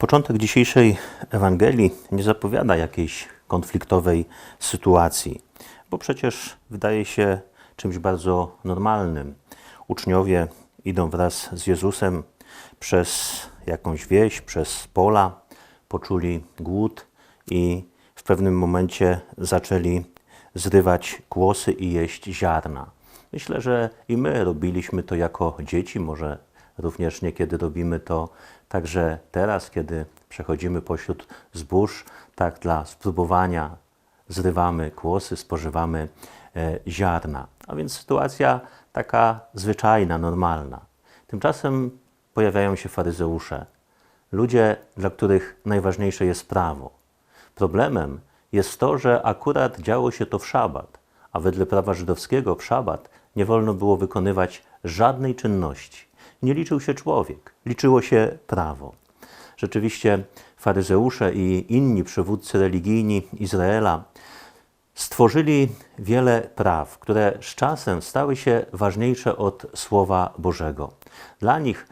Początek dzisiejszej Ewangelii nie zapowiada jakiejś konfliktowej sytuacji, bo przecież wydaje się czymś bardzo normalnym. Uczniowie idą wraz z Jezusem przez jakąś wieś, przez pola, poczuli głód i w pewnym momencie zaczęli zrywać kłosy i jeść ziarna. Myślę, że i my robiliśmy to jako dzieci, może również niekiedy robimy to także teraz, kiedy przechodzimy pośród zbóż, tak dla spróbowania zrywamy kłosy, spożywamy e, ziarna. A więc sytuacja taka zwyczajna, normalna. Tymczasem pojawiają się faryzeusze, ludzie, dla których najważniejsze jest prawo. Problemem jest to, że akurat działo się to w szabat, a wedle prawa żydowskiego w szabat nie wolno było wykonywać żadnej czynności. Nie liczył się człowiek, liczyło się prawo. Rzeczywiście faryzeusze i inni przywódcy religijni Izraela stworzyli wiele praw, które z czasem stały się ważniejsze od Słowa Bożego. Dla nich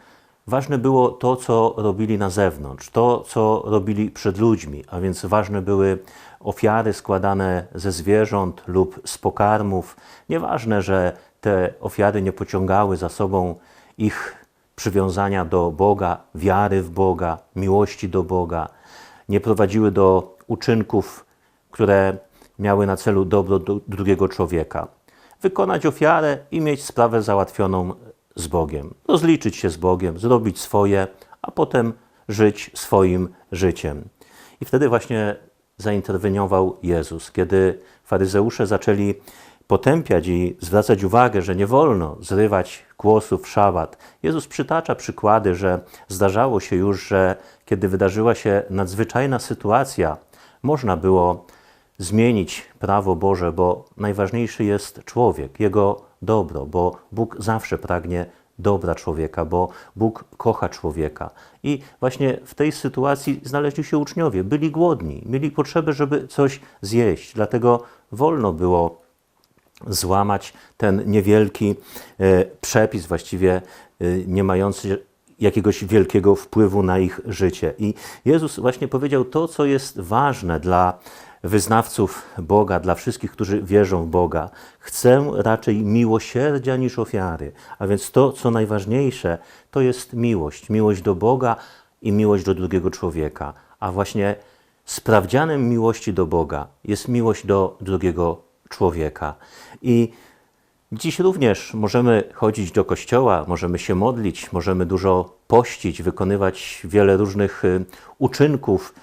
ważne było to, co robili na zewnątrz, to, co robili przed ludźmi, a więc ważne były ofiary składane ze zwierząt lub z pokarmów. Nieważne, że te ofiary nie pociągały za sobą ich przywiązania do Boga, wiary w Boga, miłości do Boga, nie prowadziły do uczynków, które miały na celu dobro do drugiego człowieka. Wykonać ofiarę i mieć sprawę załatwioną z Bogiem. Rozliczyć się z Bogiem, zrobić swoje, a potem żyć swoim życiem. I wtedy właśnie zainterweniował Jezus, kiedy faryzeusze zaczęli potępiać i zwracać uwagę, że nie wolno zrywać kłosów w szabat. Jezus przytacza przykłady, że zdarzało się już, że kiedy wydarzyła się nadzwyczajna sytuacja, można było zmienić prawo Boże, bo najważniejszy jest człowiek, jego dobro, bo Bóg zawsze pragnie dobra człowieka, bo Bóg kocha człowieka. I właśnie w tej sytuacji znaleźli się uczniowie, byli głodni, mieli potrzebę, żeby coś zjeść, dlatego wolno było złamać ten niewielki e, przepis, właściwie e, nie mający jakiegoś wielkiego wpływu na ich życie. I Jezus właśnie powiedział to, co jest ważne dla wyznawców Boga, dla wszystkich, którzy wierzą w Boga. Chcę raczej miłosierdzia niż ofiary. A więc to, co najważniejsze, to jest miłość. Miłość do Boga i miłość do drugiego człowieka. A właśnie sprawdzianem miłości do Boga jest miłość do drugiego człowieka. I dziś również możemy chodzić do kościoła, możemy się modlić, możemy dużo pościć, wykonywać wiele różnych y, uczynków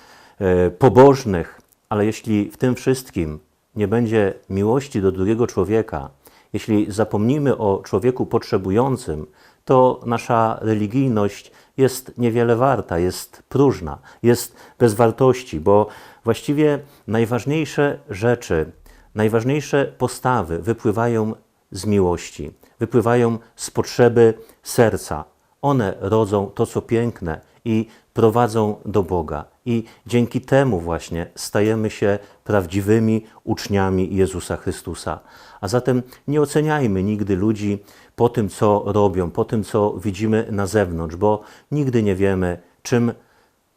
y, pobożnych, ale jeśli w tym wszystkim nie będzie miłości do drugiego człowieka, jeśli zapomnimy o człowieku potrzebującym, to nasza religijność jest niewiele warta, jest próżna, jest bez wartości, bo właściwie najważniejsze rzeczy, najważniejsze postawy wypływają z miłości, wypływają z potrzeby serca. One rodzą to, co piękne i prowadzą do Boga. I dzięki temu właśnie stajemy się prawdziwymi uczniami Jezusa Chrystusa. A zatem nie oceniajmy nigdy ludzi po tym, co robią, po tym, co widzimy na zewnątrz, bo nigdy nie wiemy, czym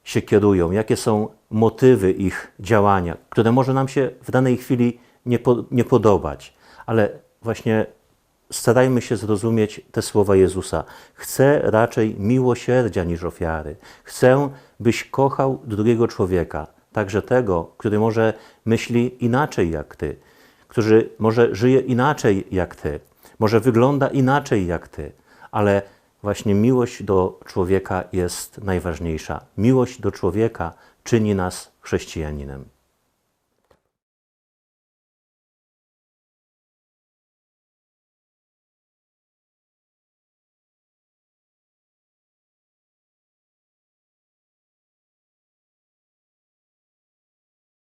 się kierują, jakie są motywy ich działania, które może nam się w danej chwili nie, po, nie podobać, ale właśnie starajmy się zrozumieć te słowa Jezusa. Chcę raczej miłosierdzia niż ofiary. Chcę, byś kochał drugiego człowieka, także tego, który może myśli inaczej jak ty, który może żyje inaczej jak ty, może wygląda inaczej jak ty, ale właśnie miłość do człowieka jest najważniejsza. Miłość do człowieka czyni nas chrześcijaninem.